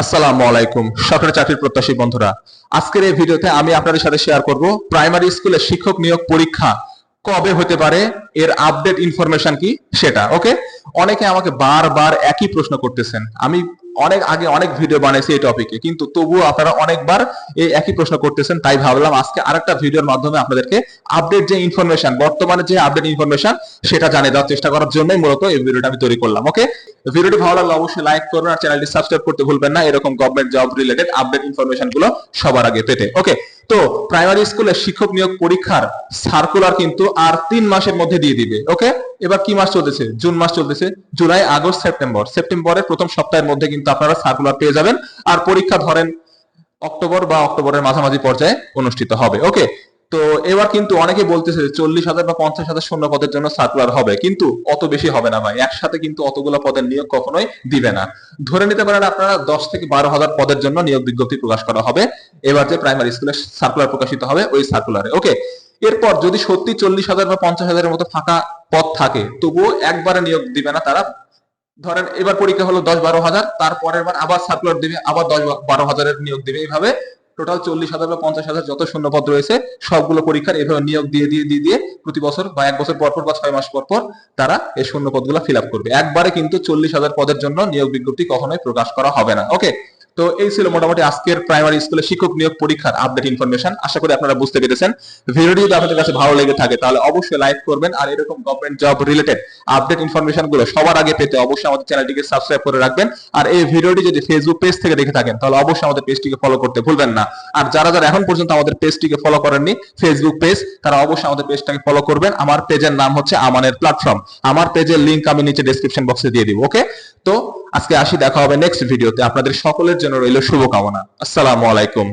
আসসালামু আলাইকুম, সরকারি চাকরির প্রত্যাশী বন্ধুরা। আজকের এই ভিডিওতে আমি আপনাদের সাথে শেয়ার করব প্রাইমারি স্কুলে শিক্ষক নিয়োগ পরীক্ষা কবে হতে পারে, এর আপডেট ইনফরমেশন কি সেটা ওকে অনেকে আমাকে বারবার একই প্রশ্ন করতেছেন। আমি অনেক আগে অনেক ভিডিও বানিয়েছি এই টপিকে কিন্তু তবুও আপনারা অনেকবার এই একই প্রশ্ন করতেছেন, তাই ভাবলাম আজকে আরেকটা ভিডিওর মাধ্যমে আপনাদেরকে আপডেট যে ইনফরমেশন বর্তমানে যে আপডেট ইনফরমেশন সেটা জানিয়ে দেওয়ার চেষ্টা করার জন্যই মূলত এই ভিডিওটা আমি তৈরি করলাম ওকে ভিডিওটি ভালো লাগলে অবশ্যই লাইক করবেন আর চ্যানেলটি সাবস্ক্রাইব করতে ভুলবেন না। এরকম গভর্নমেন্ট জব রিলেটেড আপডেট ইনফরমেশনগুলো সবার আগে পেতে ওকে তো প্রাইমারি স্কুলে শিক্ষক নিয়োগ পরীক্ষার সার্কুলার কিন্তু আর তিন মাসের মধ্যে দিয়ে দিবে ওকে এবার কি মাস চলতেছে? জুন মাস চলতেছে, জুলাই, আগস্ট, সেপ্টেম্বর। সেপ্টেম্বরের প্রথম সপ্তাহের মধ্যে কিন্তু আপনারা সার্কুলার পেয়ে যাবেন। আর পরীক্ষা ধরেন অক্টোবর বা অক্টোবরের মাঝামাঝি পর্যায়ে অনুষ্ঠিত হবে ওকে তো এবার কিন্তু অনেকে বলতেছে চল্লিশ হাজার বা পঞ্চাশ হাজার শূন্য পদের জন্য সার্কুলার হবে, কিন্তু অত বেশি হবে না ভাই। একসাথে কিন্তু অতগুলো পদের নিয়োগ কখনোই দিবে না। ধরে নিতে পারেন আপনারা দশ থেকে বারো হাজার পদের জন্য নিয়োগ বিজ্ঞপ্তি প্রকাশ করা হবে। এবার যে প্রাইমারি স্কুলে সার্কুলার প্রকাশিত হবে, ওই সার্কুলারে ওকে এরপর যদি সত্যি চল্লিশ হাজার বা পঞ্চাশ হাজারের মতো ফাঁকা পদ থাকে, তবুও একবারে নিয়োগ দিবে না তারা। ধরেন এবার পরীক্ষা হলো দশ বারো হাজার, তারপরের বার আবার সার্কুলার দিবে, আবার দশ বারো হাজারের নিয়োগ দিবে। এইভাবে টোটাল চল্লিশ হাজার বা পঞ্চাশ হাজার যত শূন্যপদ রয়েছে, সবগুলো পরীক্ষার এভাবে নিয়োগ দিয়ে দিয়ে দিয়ে দিয়ে প্রতি বছর বা এক বছর পর পর বা ছয় মাস পর পর তারা এই শূন্য পদগুলো ফিল আপ করবে। একবারে কিন্তু চল্লিশ হাজার পদের জন্য নিয়োগ বিজ্ঞপ্তি কখনোই প্রকাশ করা হবে না। ওকে তো এই ছিল মোটামুটি আজকের প্রাইমারি স্কুলে শিক্ষক নিয়োগ পরীক্ষার আপডেট ইনফরমেশন আশা করি আপনারা বুঝতে পেরেছেন। ভিডিওটি যদি আপনাদের কাছে ভালো লেগে থাকে, তাহলে অবশ্যই লাইক করবেন আর এরকম গভর্নমেন্ট জব রিলেটেড আপডেট ইনফরমেশনগুলো সবার আগে পেতে অবশ্যই আমাদের চ্যানেলটিকে সাবস্ক্রাইব করে রাখবেন। আর এই ভিডিওটি যদি ফেসবুক পেজ থেকে দেখে থাকেন, তাহলে অবশ্যই আমাদের পেজটিকে ফলো করতে ভুলবেন না। আর যারা যারা এখন পর্যন্ত আমাদের পেজটিকে ফলো করেননি ফেসবুক পেজ তারা অবশ্যই আমাদের পেজটাকে ফলো করবেন। আমার পেজের নাম হচ্ছে আমানের প্ল্যাটফর্ম আমার পেজের লিংক আমি নিচে ডেসক্রিপশন বক্সে দিয়ে দিব ওকে তো আজকে আসি দেখা হবে নেক্সট ভিডিওতে আপনাদের সকলের জন্য রইল শুভকামনা। আসসালামু আলাইকুম।